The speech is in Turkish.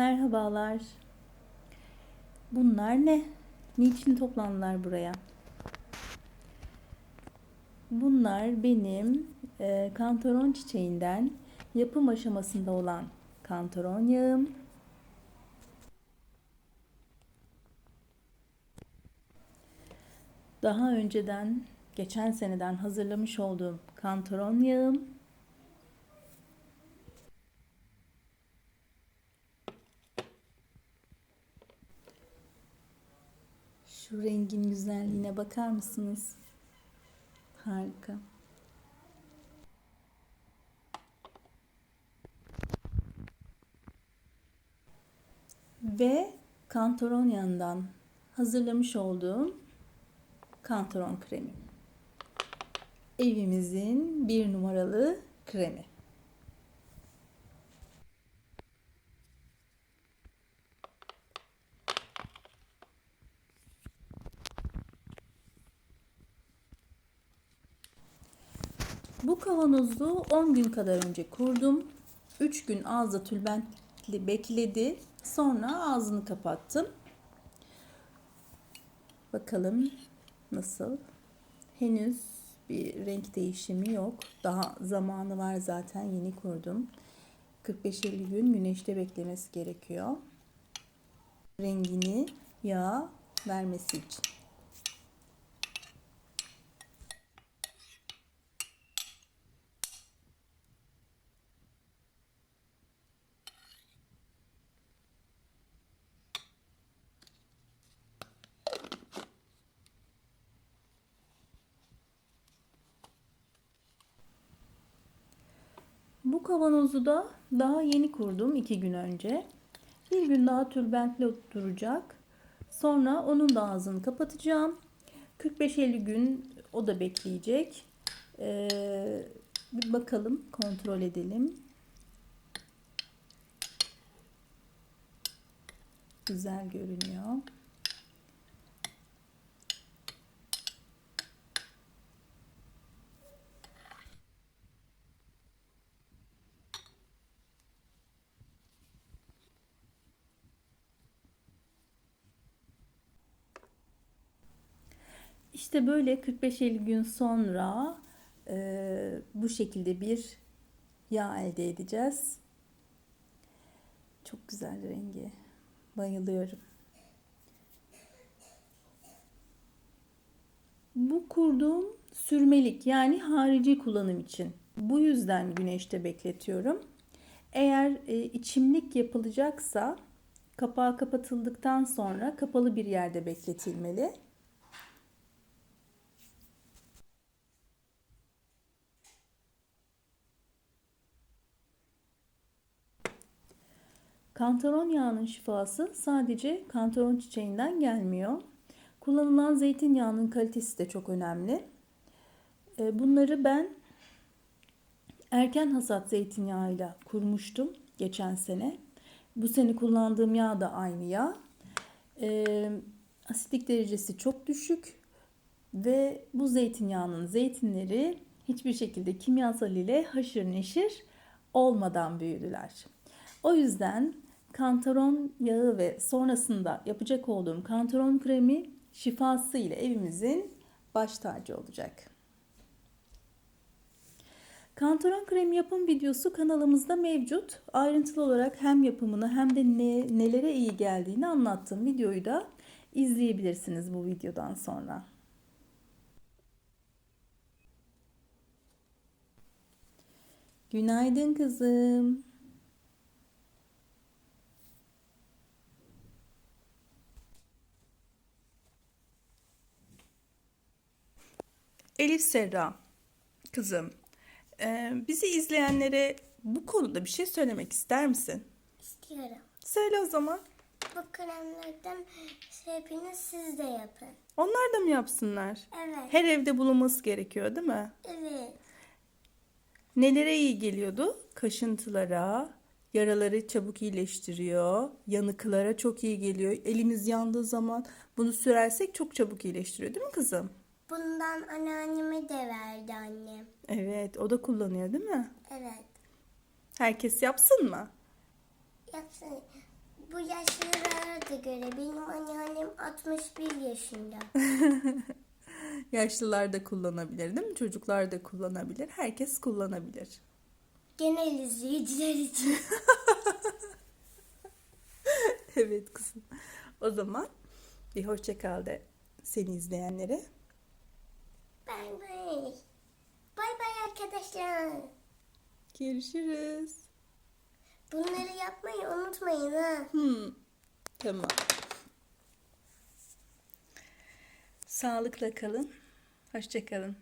Merhabalar. Bunlar ne? Niçin toplandılar buraya? Bunlar benim e, kantaron çiçeğinden yapım aşamasında olan kantaron yağım. Daha önceden geçen seneden hazırlamış olduğum kantaron yağım. Şu rengin güzelliğine bakar mısınız? Harika. Ve kantaron yanından hazırlamış olduğum kantaron kremi. Evimizin bir numaralı kremi. Bu kavanozu 10 gün kadar önce kurdum. 3 gün ağızda tülbentli bekledi. Sonra ağzını kapattım. Bakalım nasıl? Henüz bir renk değişimi yok. Daha zamanı var zaten yeni kurdum. 45-50 gün güneşte beklemesi gerekiyor. Rengini yağ vermesi için. Bu kavanozu da daha yeni kurdum iki gün önce. Bir gün daha tülbentli duracak. Sonra onun da ağzını kapatacağım. 45-50 gün o da bekleyecek. Ee, bir bakalım, kontrol edelim. Güzel görünüyor. İşte böyle 45-50 gün sonra e, bu şekilde bir yağ elde edeceğiz. Çok güzel rengi. Bayılıyorum. Bu kurduğum sürmelik yani harici kullanım için. Bu yüzden güneşte bekletiyorum. Eğer e, içimlik yapılacaksa kapağı kapatıldıktan sonra kapalı bir yerde bekletilmeli. Kantaron yağının şifası sadece kantaron çiçeğinden gelmiyor. Kullanılan zeytinyağının kalitesi de çok önemli. E, bunları ben erken hasat zeytinyağıyla kurmuştum geçen sene. Bu sene kullandığım yağ da aynı yağ. E, asitlik derecesi çok düşük ve bu zeytinyağının zeytinleri hiçbir şekilde kimyasal ile haşır neşir olmadan büyüdüler. O yüzden kantaron yağı ve sonrasında yapacak olduğum kantaron kremi şifası ile evimizin baş tacı olacak. Kantaron kremi yapım videosu kanalımızda mevcut. Ayrıntılı olarak hem yapımını hem de ne, nelere iyi geldiğini anlattığım videoyu da izleyebilirsiniz bu videodan sonra. Günaydın kızım. Elif Serra, kızım, e, bizi izleyenlere bu konuda bir şey söylemek ister misin? İstiyorum. Söyle o zaman. Bu kremlerden hepiniz siz de yapın. Onlar da mı yapsınlar? Evet. Her evde bulunması gerekiyor değil mi? Evet. Nelere iyi geliyordu? Kaşıntılara, yaraları çabuk iyileştiriyor, yanıklara çok iyi geliyor. Elimiz yandığı zaman bunu sürersek çok çabuk iyileştiriyor değil mi kızım? Bundan anneanneme de verdi annem. Evet, o da kullanıyor değil mi? Evet. Herkes yapsın mı? Yapsın. bu yaşlılara da göre. Benim anneannem 61 yaşında. Yaşlılar da kullanabilir değil mi? Çocuklar da kullanabilir. Herkes kullanabilir. Genel izleyiciler için. evet kızım. O zaman bir hoşça kal de seni izleyenlere. Arkadaşlar. Görüşürüz. Bunları yapmayı unutmayın ha. Hmm, tamam. Sağlıkla kalın. Hoşça kalın.